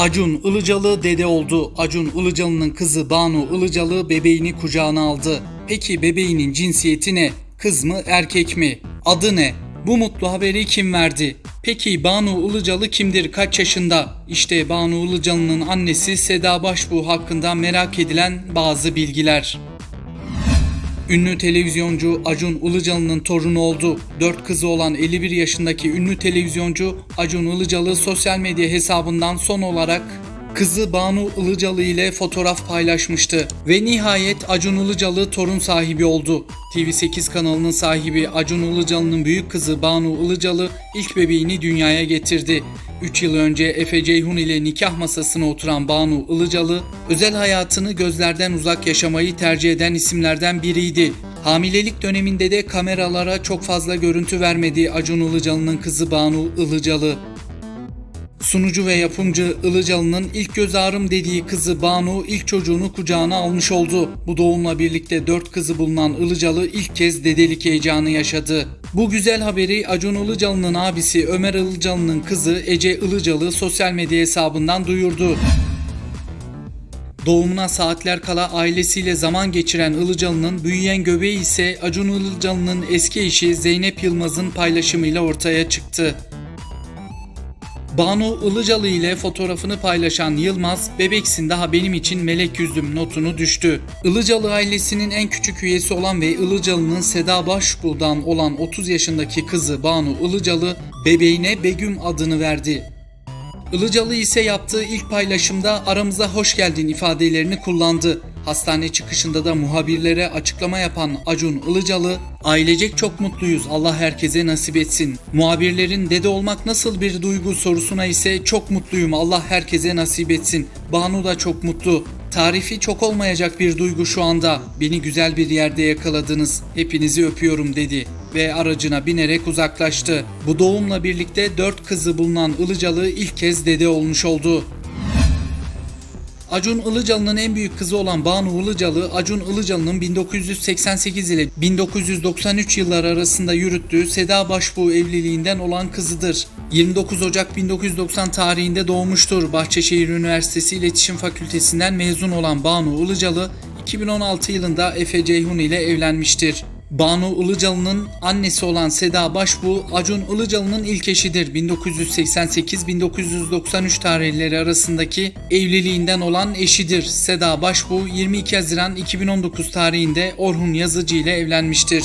Acun Ilıcalı dede oldu. Acun Ilıcalı'nın kızı Banu Ilıcalı bebeğini kucağına aldı. Peki bebeğinin cinsiyeti ne? Kız mı erkek mi? Adı ne? Bu mutlu haberi kim verdi? Peki Banu Ilıcalı kimdir? Kaç yaşında? İşte Banu Ilıcalı'nın annesi Seda Başbuğ hakkında merak edilen bazı bilgiler. Ünlü televizyoncu Acun Ilıcalı'nın torunu oldu. 4 kızı olan 51 yaşındaki ünlü televizyoncu Acun Ilıcalı sosyal medya hesabından son olarak kızı Banu Ilıcalı ile fotoğraf paylaşmıştı. Ve nihayet Acun Ilıcalı torun sahibi oldu. TV8 kanalının sahibi Acun Ilıcalı'nın büyük kızı Banu Ilıcalı ilk bebeğini dünyaya getirdi. 3 yıl önce Efe Ceyhun ile nikah masasına oturan Banu Ilıcalı, özel hayatını gözlerden uzak yaşamayı tercih eden isimlerden biriydi. Hamilelik döneminde de kameralara çok fazla görüntü vermedi Acun Ilıcalı'nın kızı Banu Ilıcalı. Sunucu ve yapımcı Ilıcalı'nın ilk göz ağrım dediği kızı Banu ilk çocuğunu kucağına almış oldu. Bu doğumla birlikte dört kızı bulunan Ilıcalı ilk kez dedelik heyecanı yaşadı. Bu güzel haberi Acun Ilıcalı'nın abisi Ömer Ilıcalı'nın kızı Ece Ilıcalı sosyal medya hesabından duyurdu. Doğumuna saatler kala ailesiyle zaman geçiren Ilıcalı'nın büyüyen göbeği ise Acun Ilıcalı'nın eski eşi Zeynep Yılmaz'ın paylaşımıyla ortaya çıktı. Banu Ilıcalı ile fotoğrafını paylaşan Yılmaz, bebeksin daha benim için melek yüzüm notunu düştü. Ilıcalı ailesinin en küçük üyesi olan ve Ilıcalı'nın Seda Başbuğ'dan olan 30 yaşındaki kızı Banu Ilıcalı, bebeğine Begüm adını verdi. Ilıcalı ise yaptığı ilk paylaşımda aramıza hoş geldin ifadelerini kullandı. Hastane çıkışında da muhabirlere açıklama yapan Acun Ilıcalı, ailecek çok mutluyuz Allah herkese nasip etsin. Muhabirlerin dede olmak nasıl bir duygu sorusuna ise çok mutluyum Allah herkese nasip etsin. Banu da çok mutlu. Tarifi çok olmayacak bir duygu şu anda. Beni güzel bir yerde yakaladınız. Hepinizi öpüyorum dedi ve aracına binerek uzaklaştı. Bu doğumla birlikte dört kızı bulunan Ilıcalı ilk kez dede olmuş oldu. Acun Ilıcalı'nın en büyük kızı olan Banu Ilıcalı, Acun Ilıcalı'nın 1988 ile 1993 yılları arasında yürüttüğü Seda Başbuğ evliliğinden olan kızıdır. 29 Ocak 1990 tarihinde doğmuştur. Bahçeşehir Üniversitesi İletişim Fakültesinden mezun olan Banu Ilıcalı, 2016 yılında Efe Ceyhun ile evlenmiştir. Banu Ilıcalı'nın annesi olan Seda Başbuğ, Acun Ilıcalı'nın ilk eşidir. 1988-1993 tarihleri arasındaki evliliğinden olan eşidir. Seda Başbuğ 22 Haziran 2019 tarihinde Orhun Yazıcı ile evlenmiştir.